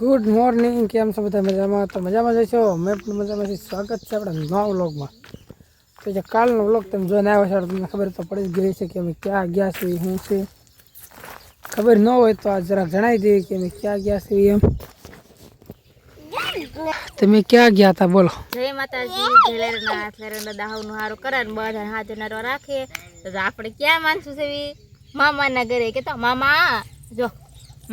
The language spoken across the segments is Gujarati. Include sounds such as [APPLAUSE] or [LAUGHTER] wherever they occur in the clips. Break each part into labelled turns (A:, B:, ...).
A: ગુડ મોર્નિંગ કેમ છો બધા મજામાં? તો મજામાં જશો મેં પણ મજામાં સ્વાગત છે આપણા નવા વ્લોગમાં. તો જે કાલનો વ્લોગ તમે જોઈને આવ્યો છો, તમને ખબર તો પડી જ ગઈ છે કે અમે ક્યાં ગયા છીએ, શું છે? ખબર ન હોય તો આ જરાક જણાવી દઈએ કે અમે ક્યાં ગયા છીએ એમ. તમે ક્યાં ગયા હતા, બોલો.
B: જય માતાજી જલેરના હાથ લેરના દાહવનું હારું કરે ને બધા હાથ નારો રાખે. તો આપણે ક્યાં માનશું છે મામાના ઘરે કે તો, મામા, જો,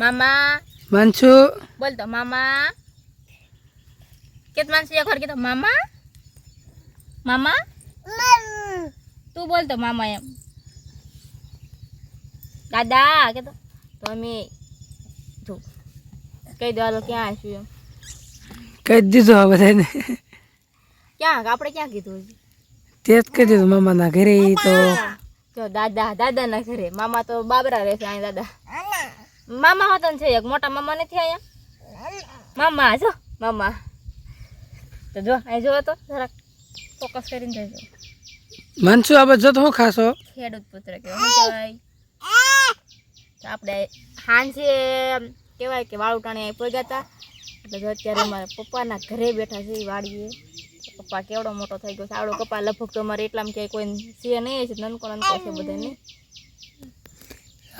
B: મામા
A: માનછુ
B: બોલ તો મામા કેત માનશું એક વાર કીધો મામા મામા તું બોલ તો મામા એમ દાદા કે તો અમે જો કહી દો હાલો ક્યાં આવીશું એમ
A: કહી દીધો આ બધાને
B: ક્યાં આપણે ક્યાં કીધું
A: તે જ કહી દીધું મામાના ઘરે તો
B: દાદા દાદા ના ઘરે મામા તો બાબરા રહેશે અહીં દાદા મામા હતા છે એક મોટા મામા નથી અહીંયા? મામા જો મામા. તો જો અહીં જો તો જરાક ફોકસ કરીને જજો.
A: માનછુ આ બધો તો હું ખાશો?
B: ખેડૂત પુત્ર કહેવાય કહેવાય? આપણે સાંજે કહેવાય કે વાળુટાણે અહીં પગ્યા હતા. એટલે જો અત્યારે અમારા પપ્પાના ઘરે બેઠા છે એ વાડીએ. પપ્પા કેવડો મોટો થઈ ગયો છે આવડો કપા લગભગ તો અમારે એટલામાં ક્યાંય કોઈ છે નહીં છે નનકો નનકો છે બધાને.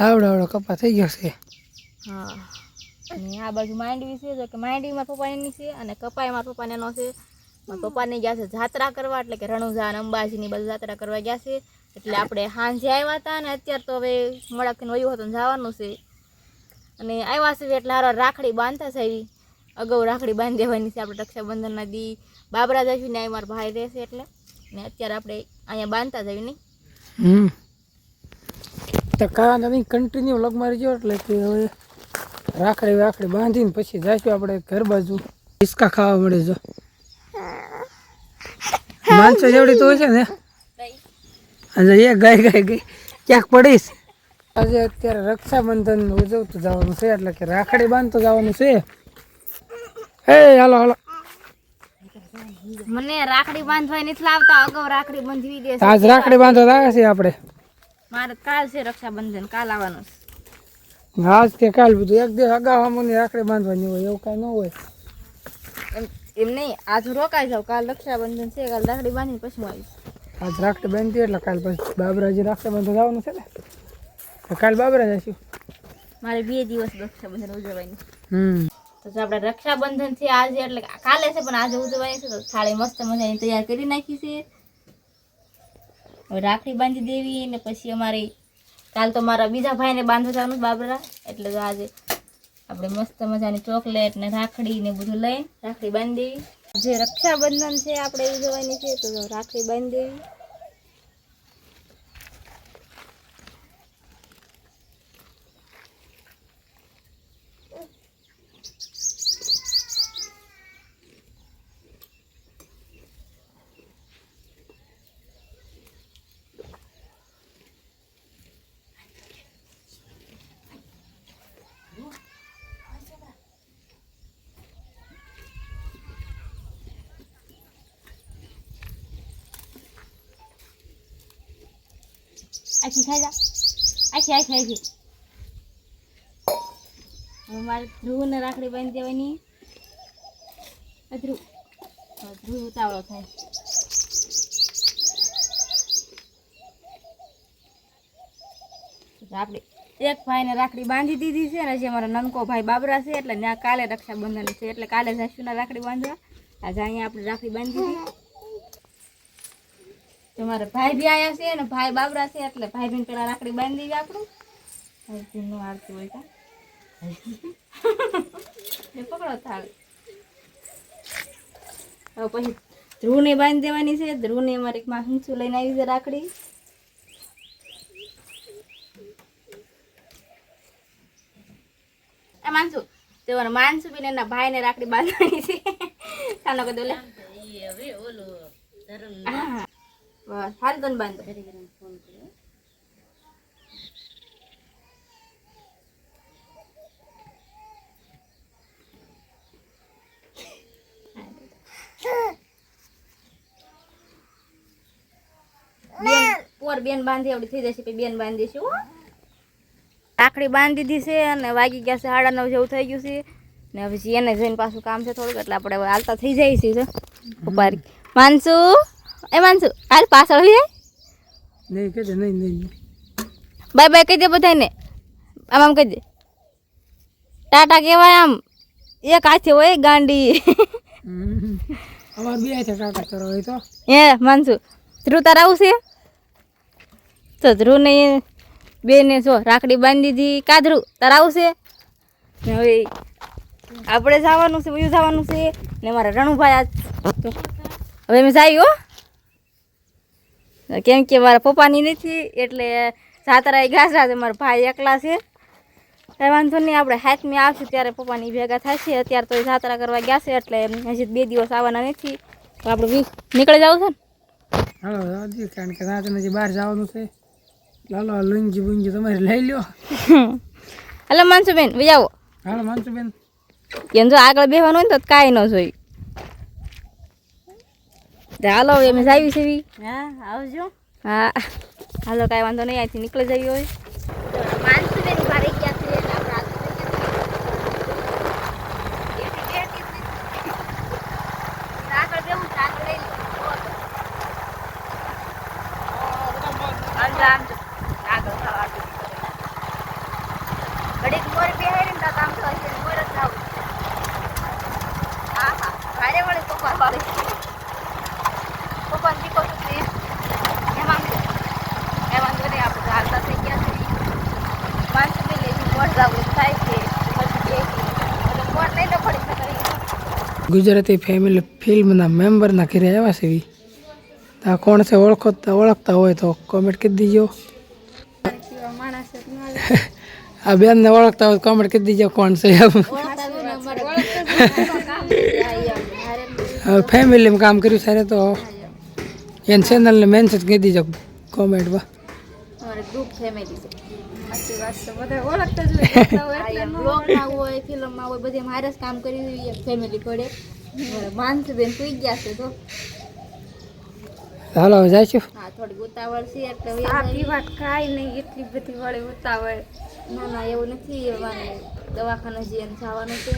A: આવડો આવડો કપા થઈ ગયો છે.
B: હા. અને આ બાજુ માંડવી છે જો કે માંડવીમાં પપ્પા એની છે અને કપાઈમાં મારા પપ્પાને એનો છે મારા પપ્પાને ગયા છે જાત્રા કરવા એટલે કે રણુજાન અને અંબાજીની બધી જાત્રા કરવા ગયા છે. એટલે આપણે સાંજે આવ્યા હતા અને અત્યારે તો હવે મળાકીને વયું હતું જવાનું છે. અને આવ્યા છે એટલે હારો રાખડી બાંધતા છે એવી અગાઉ રાખડી બાંધી દેવાની છે આપણે રક્ષાબંધનના દી. બાબરા જશું ને મારા ભાઈ રહેશે એટલે. ને અત્યારે આપણે અહીંયા બાંધતા જઈએ નહીં.
A: હમ. તો કાંઈ નહીં કન્ટિન્યુ લગ મારી ગયો એટલે કે હવે રાખડી રાખડી બાંધીને પછી જઈશું આપણે ઘર બાજુ. હિસકા ખાવા મળે જો. માણસો જેવડી તો છે ને? એ ગાય ગાય ગઈ. ક્યાંક પડીશ? આજે અત્યારે રક્ષાબંધન ઉજવતું જવાનું છે એટલે કે રાખડી બાંધતું જવાનું છે. હે હાલો હાલો.
B: મને રાખડી બાંધવા નથી લાવતા અગાઉ રાખડી બાંધવી દે
A: આજ રાખડી બાંધવા આવે છે આપણે.
B: મારે કાલ છે રક્ષાબંધન કાલ આવવાનું છે.
A: આજ કે કાલ બધું એક દિવસ અગાઉ અમને રાખડી બાંધવાની હોય એવું કાંઈ ન હોય.
B: એમ એમ નહીં આજ રોકાઈ જાઉં કાલ રક્ષાબંધન છે કાલ રાખડી બાંધીને પછી હું આવીશ.
A: આજ રાખડી બાંધી એટલે કાલ પછી બાબરાજી રાખડી બાંધવા જવાનું છે ને? તો કાલ બાબરા જઈશું
B: મારે બે દિવસ રક્ષાબંધન ઉજવવાની
A: હમ.
B: તો આપણે રક્ષાબંધન છે આજે એટલે કાલે છે પણ આજે ઉજવાય છે તો થાળી મસ્ત મજાની તૈયાર કરી નાખી છે. હવે રાખડી બાંધી દેવી ને પછી અમારે કાલ તો મારા બીજા ભાઈને બાંધવા જવાનું બાબરા. એટલે તો આજે આપણે મસ્ત મજાની ચોકલેટ ને રાખડી ને બધું લઈને રાખડી બાંધી. જે રક્ષાબંધન છે, આપણે ઉજવવાની છે, તો રાખડી બાંધી. આખી ખાઈ જા આખી આખી આખી હવે મારે ધ્રુવને રાખડી બાંધી દેવાની આ ધ્રુવ હવે ધ્રુવ ઉતાવળો થાય તો આપણે એક ભાઈને રાખડી બાંધી દીધી છે ને હજી અમારો નનકો ભાઈ બાબરા છે એટલે ત્યાં કાલે રક્ષાબંધન છે એટલે કાલે જઈશું ને રાખડી બાંધવા આજે અહીંયા આપણે રાખડી બાંધી દીધી તમારે ભાઈ બી આયા છે ને ભાઈ બાબરા છે એટલે ભાઈ બહેન પેલા રાખડી બાંધી દેવી આપણું. ભાઈનું આરતી હોય કા? એ પકડો થાળ હવે પછી ધ્રુવને બાંધી દેવાની છે. ધ્રુવને ને એક માં હંસુ લઈને આવી છે રાખડી. આ માનસુ તેઓને માનસુ બી એના ભાઈને રાખડી બાંધવાની છે. [LAUGHS] કાનો કદો લે. હા. બસ હાલ તને બાંધો બેન બાંધી આવડી થઈ જશે, પછી બેન બાંધી દઈશું રાખડી બાંધી દીધી છે અને વાગી ગયા છે સાડા નવ જેવું થઈ ગયું છે. ને પછી એને જઈને પાછું કામ છે થોડુંક, એટલે આપણે હાલતા થઈ જાય છે પપ્પા માનસુ? એ માનસુ હાલ પાછળ લઈએ
A: નહીં કહેજે નહીં નહીં નહીં.
B: બાય બાય કહી દે બધાને આમ આમ કહી દે. ટાટા કહેવાય આમ. એક હાથે હોય ગાંડી.
A: અમાર બે છે ટાટા કરો હોય તો.
B: હે માનસુ ધ્રુવ તાર આવું છે? તો ધ્રુવને બેને જો રાખડી બાંધી દીધી. કા ધ્રુવ તાર આવું છે? ને હવે આપણે જવાનું છે બીજું જવાનું છે. ને મારા રણુભાઈ આજ તો હવે મેં જાય હો. કેમ કે મારા પપ્પાની નથી એટલે સાતરા ઘાસરા છે મારા ભાઈ એકલા છે. કાંઈ વાંધો નહીં આપણે હાથમાં આવશું ત્યારે પપ્પાની ભેગા થશે. અત્યારે તો જાત્રા સાતરા કરવા ગયા છે એટલે હજી બે દિવસ આવવાના નથી. તો આપણે વીસ નીકળી જવું છે ને?
A: હાલો કારણ કે રાતે હજી બહાર જવાનું છે. લાલો લુંજી બુંજી તમારે લઈ લ્યો.
B: હલો માનસુબેન આવો
A: હાલો માનસુબેન.
B: કેમ જો આગળ બેહવાનું હોય ને તો કાંઈ ન જોઈ. હાલો હવે અમે જાવી છે.
C: હા આવજો.
B: હા. હાલો કાંઈ વાંધો નહીં અહીંથી નીકળી જવી હોય માનસુબેન ઊભા રહી ગયા છે એટલે આપણે આગળ બેસવું છે, આગળ લઈ લો. આમ જો, આમ જો. આગળ થાવ, આગળ. ઘડીક મોર બેહાડી ને તો કામ થશે ને મોર જ થાવું. હા હા ભારે વળી પપ્પા વાળી પપ્પા દીકો છે એમાં શું? એમાં જો ને આપણે હાલતા થઈ ગયા છે પાંચ મિનિટ મોર જાવું થાય છે પછી બે એટલે મોર લઈ લો પડી કરી
A: ગુજરાતી ફેમિલી ફિલ્મના મેમ્બરના ઘરે આવ્યા છે. તો આ કોણ છે ઓળખતા ઓળખતા હોય તો કોમેન્ટ કરી દીજો. આ બેનને ઓળખતા હોય કોમેન્ટ કરી દીજો કોણ છે. એમ ફેમિલીમાં કામ કર્યું સારે તો એને ચેનલને મેન્શન કરી દીજો કોમેન્ટમાં
B: ગ્રુપ ફેમિલી
C: ઓળખતા
B: બ્લોગમાં હોય ફિલ્મમાં હોય બધે મારે જ કામ કરી ફેમિલી પડે. માનસુબેન સુઈ ગયા છે તો
A: હાલો જઈશું
B: હા થોડી ઉતાવળ છે એટલે હવે
C: વાત કાંઈ નહીં એટલી બધી વળી ઉતાવળ.
B: ના ના એવું નથી અમારે દવાખાને જઈને જવાનું છે.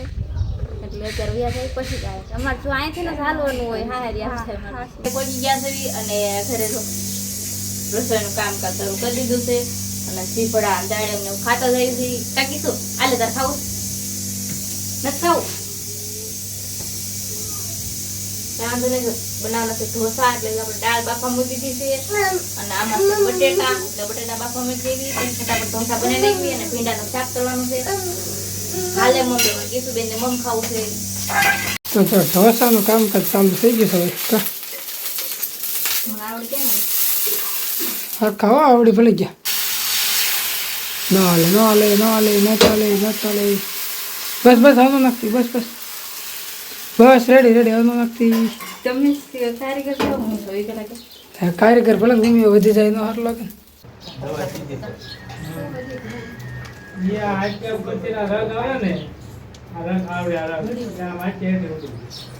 B: એટલે અત્યારે વ્યા જાય પછી જાય. અમારે જો અહીંથી ને ચાલવાનું હોય હા અમારે. પહોંચી ગયા છે અને ઘરે તો રસોઈનું કામકાજ શરૂ કરી દીધું છે. અને સીપડા દાડે ને એવું ખાતા જાય છે ટાકીશું. આલે તાર ખાવું? નથી ખાવું? વાંધો નહીં બનાવવાના છે ઢોસા એટલે આપણે દાળ બાફા મૂકી દીધી છે. અને આમાં બટેટા એટલે બટેટા બાફા મૂકી ફટાફટ ઢોસા બનાવી નાખવી અને ભીંડાનું શાક કરવાનું છે. હાલે મમ્મી કીધું બેન મમ ખાવું છે.
A: તો તો ઢોસાનું કામકાજ ચાલુ થઈ ગયું છે હવે. કા?
B: મને આવડે કેમ
A: હા ખાવા આવડી ભલે ગયા. ન હાલે ન હાલે ન હાલે ન ચાલે ન ચાલે બસ બસ આનું નાખતી બસ બસ બસ રેડી રેડી આનું નાખતી
B: તમે કારીગર કેવો હું જોઈ ગયેલા કે
A: આ કારીગર ભલે ગમે વધી જાય નો હાર લાગે
D: બે પાટા બાંધી દેવાના બે દી રાખવાનો પછી છોડ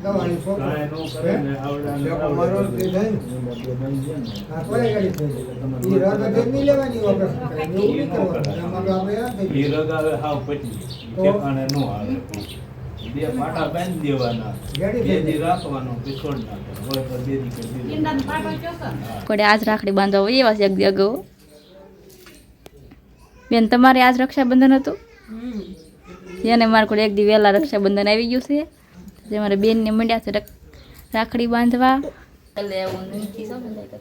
D: દી કરી? દીધું.
B: કોડે આજ રાખડી બાંધવા હોય એવા છે એક દી અગાઉ. બેન તમારે આજ રક્ષાબંધન હતું? એને મારે એક દી વહેલા રક્ષાબંધન આવી ગયું છે. જે મારે બેનને મંડ્યા છે રાખડી બાંધવા. એટલે એવું નથી સમજાય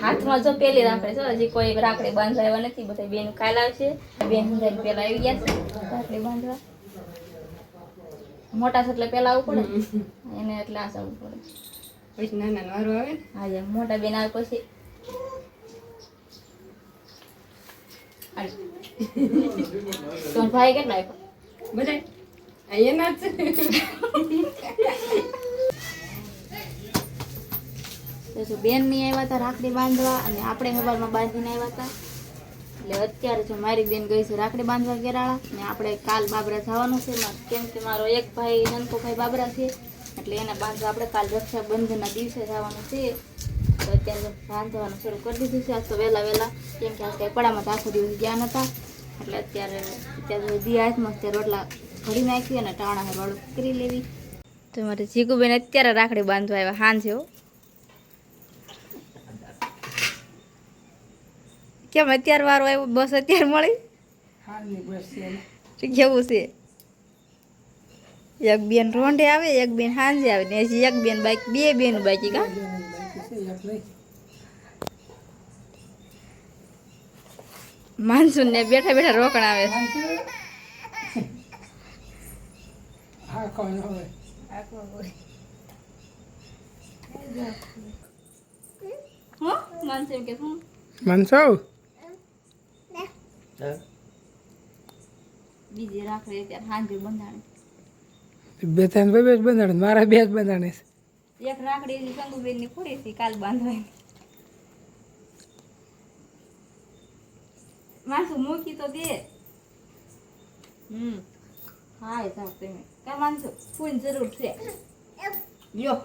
B: હાથમાં જો પેલી રાખડી છે હજી કોઈ રાખડી બાંધવા આવ્યા નથી બધા બેન કાલ આવશે. બેન સમજાય પેલા આવી ગયા છે રાખડી બાંધવા. મોટા છે એટલે પેલા આવવું પડે. એને એટલે આ આવવું પડે.
C: પછી નાના વારો આવે
B: હા મોટા બેન આવે પછી. [LAUGHS] ભાઈ કેટલા આપ્યા
C: બધા અહીંયા na.
B: તો બેનની આવ્યા હતા રાખડી બાંધવા, અને આપણે સવારમાં બાંધીને આવ્યા હતા એટલે અત્યારે જો મારી બેન ગઈ છે રાખડી બાંધવા કેરાળા, ને આપણે કાલ બાબરા જવાનું છે. કેમ કે મારો એક ભાઈ નનકો ભાઈ બાબરા છે. એટલે એને બાંધવા આપણે કાલ રક્ષાબંધનના દિવસે જવાનું છે. તો અત્યારે બાંધવાનું શરૂ કરી દીધું છે. આજ તો વહેલા વહેલા, કેમ કે આજ કંઈ પડામાં આખો દિવસ ગયા નતા. એટલે અત્યારે અત્યારે દી હાથમાં અત્યારે રોટલા. ભરી નાખી અને ટાણા વાળું. કરી લેવી. તો મારે જીગુબેન અત્યારે રાખડી બાંધવા આવ્યા. હાંજે કેમ અત્યારે વારો આવ્યો? બસ અત્યારે મળી. કેવું છે? એક બેન રોંઢે આવે, એક બેન હાંજે આવે. ને હજી એક બેન બાકી, બે બેન બાકી કા? માનસૂન ને બેઠા બેઠા રોકણ આવે. છે
A: હા? કોણ હવે
B: હો માનસૂન કે શું
A: મનસો
B: બીજી રાખડી અત્યારે સાંજે બંધાણી.
A: બે ત્રણ બે જ બંધાણે મારા બે જ બંધાણે છે.
B: એક રાખડી એની કંગુબેનની પૂરી હતી કાલ બાંધવાની. માણસો મૂકી તો દે. હમ. હા એ જાવ તમે કા માનસો ફૂલ જરૂર છે. લ્યો.